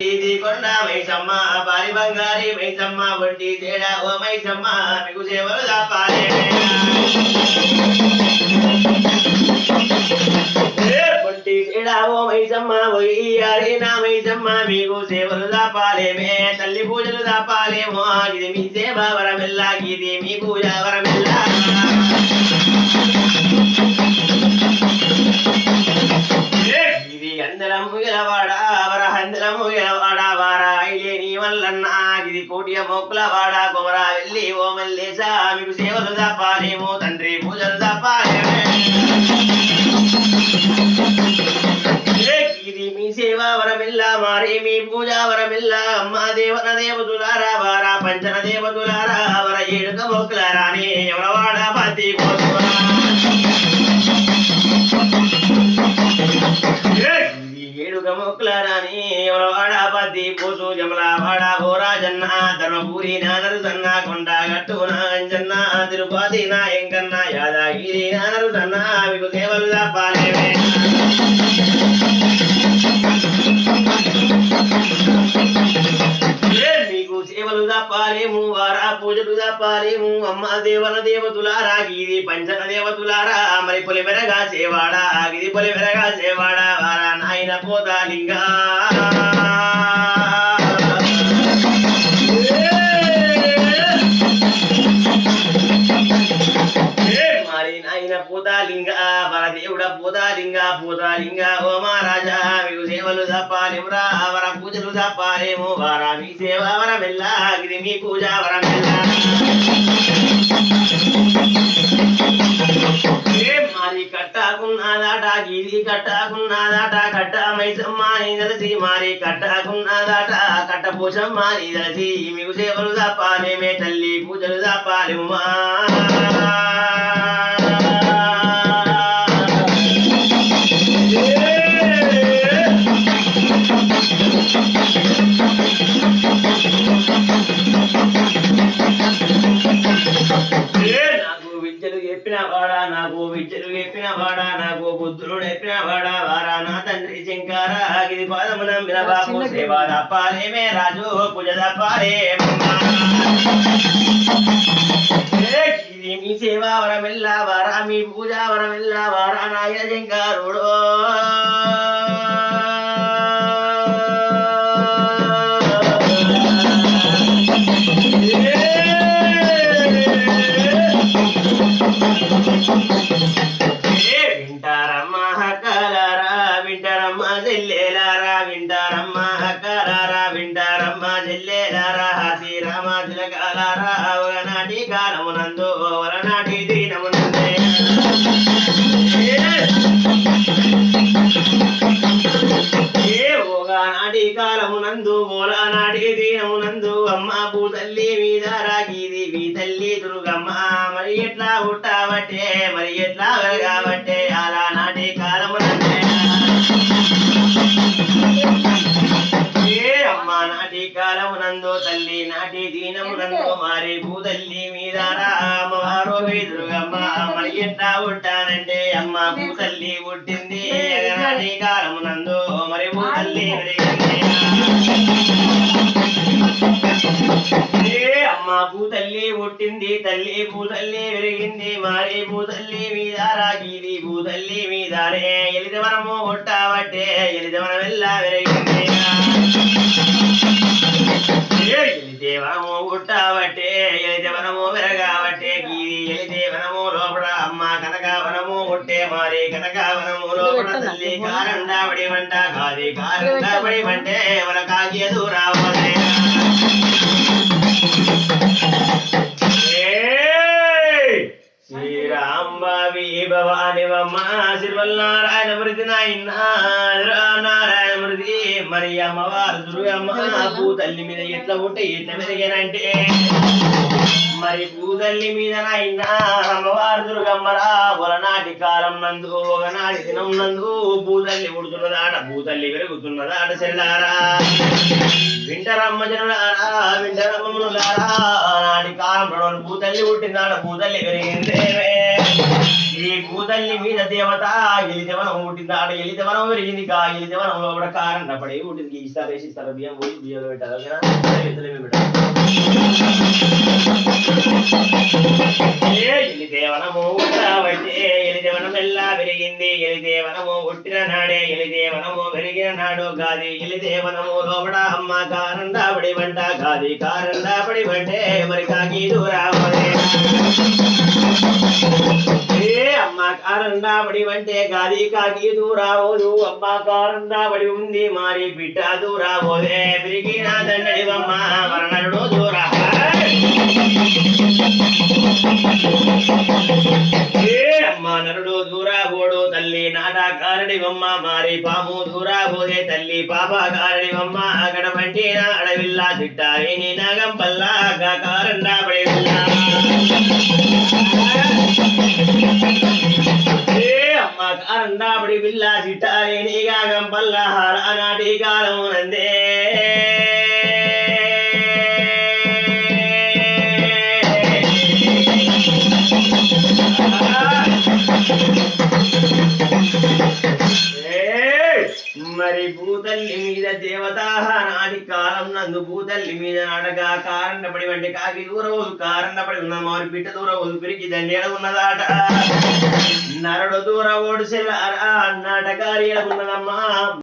ఇది కొండ మైసమ్మ పారి బంగారి మైసమ్మ వడ్డీ తేడా ఓ మైసమ్మ మీకు సేవలు తప్పాలే వడ్డీ తేడా ఓ మైసమ్మ ఒయ్యారి నా మైసమ్మ మీకు సేవలు దాపాలేమే తల్లి పూజలు దాపాలేమో ఇది మీ సేవ వరమిల్లా ఇది మీ పూజ వరమిల్లా. వాడ కుమర వెళ్ళి ఓ మల్లేశ మీకు సేవలు తప్పాలేమో తండ్రి పూజలు తప్పాలేమే ఇది మీ సేవా వరమిల్లా మారి మీ పూజా వరమిల్లా అమ్మ దేవన దేవతులారా వార పంచన దేవతులారా వర ఏడుక మొక్కులారా అని ఎవరవాడ పతి కోసురా. ఈ ఏడుగ మొక్కులారాని ఎవరవాడ పద్ది పోసు జమల వాడ హోరాజన్న ధర్మపూరి నానరు సన్న కొండ గట్టున తిరుపతి నా యాదగిరి నానరు సన్న మీకు సేవలు తప్పాలేమే సేవలు తప్పాలేము వారా పూజలు తప్పాలేము అమ్మ దేవల దేవతులారా గిరి పంచన దేవతులారా మరి పొలి మెరగా సేవాడా గిరి పొలి మెరగా సేవాడా వారా నాయన పోతా లింగా పోతాలింగ పోతాలింగ ఓ మహారాజా మీకు సేవలు తప్పాలేమురా వర పూజలు తప్పాలేము వారా మీ సేవ వర మెల్ల మీ పూజ వర మెల్ల ఏ మరి కట్టాకున్నదాట గిది కట్టాకున్నదాట కట్ట మైసమ్మ నీ తెలిసి మరి కట్టాకున్నదాట కట్ట పూసమ్మ నీ తెలిసి మీకు సేవలు తప్పాలేమే తల్లి పూజలు తప్పాలేమా ఏ వారా నా తండ్రి శంకర. ఇది పాదము నమ్మిన బాబు సేవ తప్పాలేమే రాజు పూజ ఇది మీ సేవ వరమిల్ల వారా మీ పూజ వరమిల్ల వారా నాయన శంకరుడు. చెల్లెలారా శ్రీరామ తిలకాలారా ఒకనాటి కాలమునందు ఒకనాటి దీనమునందే. ఏ ఒకనాటి కాలమునందు ఓలనాటి దీనమునందు అమ్మ భూతల్లి మీద రాగిది మీ తల్లి దుర్గమ్మ మరి ఎట్లా ఉంటావటే నాటి దీనమునందు మారి భూతల్లి మీద అమ్మవారు దుర్గమ్మ మరి ఎట్లా పుట్టానంటే అమ్మ భూతల్లి పుట్టింది. నాటి కాలమునందు మరి భూతల్లి అమ్మ భూతల్లి పుట్టింది తల్లి భూతల్లి పెరిగింది మారి భూతల్లి మీద రాగిది భూతల్లి మీదనే. ఎలిదవనము కొట్టాబట్టే ఎలిదవనం వెళ్ళా పెరిగింది ఏ ఎలిదేవనము కొట్టాబట్టే ఎలిదేవనము పెరగాబట్టే గీది ఎలిదేవనము లోపల అమ్మ కనకావనము కొట్టే మారి కనకావనము లోపల తల్లి కారండాబడి వంట కాది కారండాబడి వంటే మన కాగియదు రావాలి భవాని వమ్మ మృతి నారాయణ మృతి మరి అమ్మవారు దుర్గమ్మ భూతల్లి మీద ఎట్లా ఉంటే ఎట్లా పెరిగానంటే మరి భూతల్లి మీద నాయన అమ్మవారు దుర్గమ్మరా ఒకనాటి కాలం నందు ఒకనాటి దినం నందు భూతల్లి ఉడుతున్నదాట భూతల్లి పెరుగుతున్నదాట చెల్లారా వింటరమ్మ జనులారా వింటరమ్మనులారా నాటి కాలం భూతల్లి పుట్టిందాట భూతల్లి పెరిగిందేవే ఈ కూతల్లి మీద దేవత ఎలిదెవనం పుట్టింది ఆడ ఎలిదెవనం పెరిగింది కా ఎలిదెవనంలో కూడా కారణ పడి పుట్టింది ఇస్తారు వేసి ఇస్తారు బియ్యం పోయి బియ్యం పెట్టారు ఓకేనా? ఎలిదేవనము ఉండబట్టే ఎలిదేవనం ఎల్లా పెరిగింది. ఎలిదేవనము పుట్టిన నాడే ఎలిదేవనము పెరిగిన నాడు కాది ఎలిదేవనము లోపడ అమ్మ కారండాపడి వంట గాది కారండాపడి వంటే మరి కాకి దూరామదే. ఏ అమ్మ కారండాపడి వంటే గాది కాకి దూరావోదు అమ్మ కారండాపడి ఉంది మారి బిడ్డ దూరావోదే పెరిగిన దండడి అమ్మ మరణడు దూరా. అమ్మ నరుడు దూరాబోడు తల్లి నాటకారడి కారణివమ్మ మారి పాము దూరాబోదే తల్లి పాప కారణివమ్మ అక్కడ పంటి అడవిల్లా తిట్టారి నీ నాగం పల్లా కారండా పడి ఏ కారండా పడి విల్లా తిట్టారి నీ గాగం నాటి కాలం నందే. మరి భూతల్లి మీద దేవత నాటి కాలం నందు భూతల్లి మీద నాటక కారణపడి వంటి కాకి దూరవదు కారణపడి ఉన్న మారు పిట్ట దూరవు పిరికి దండేడ ఉన్నదాట. నరడు దూర ఓడు సెల్లారా నాటకారి ఉన్నదమ్మా